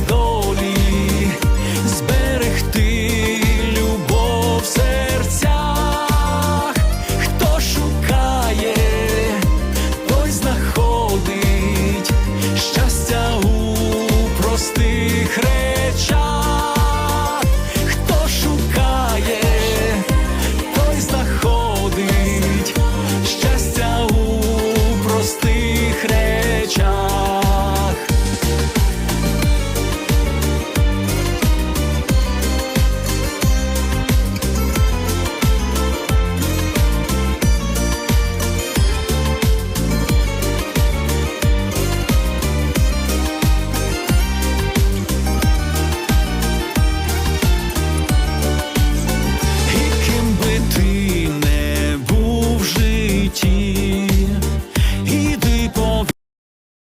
мудрість зберегти любов в серцях, хто шукає, той знаходить щастя у простих речах.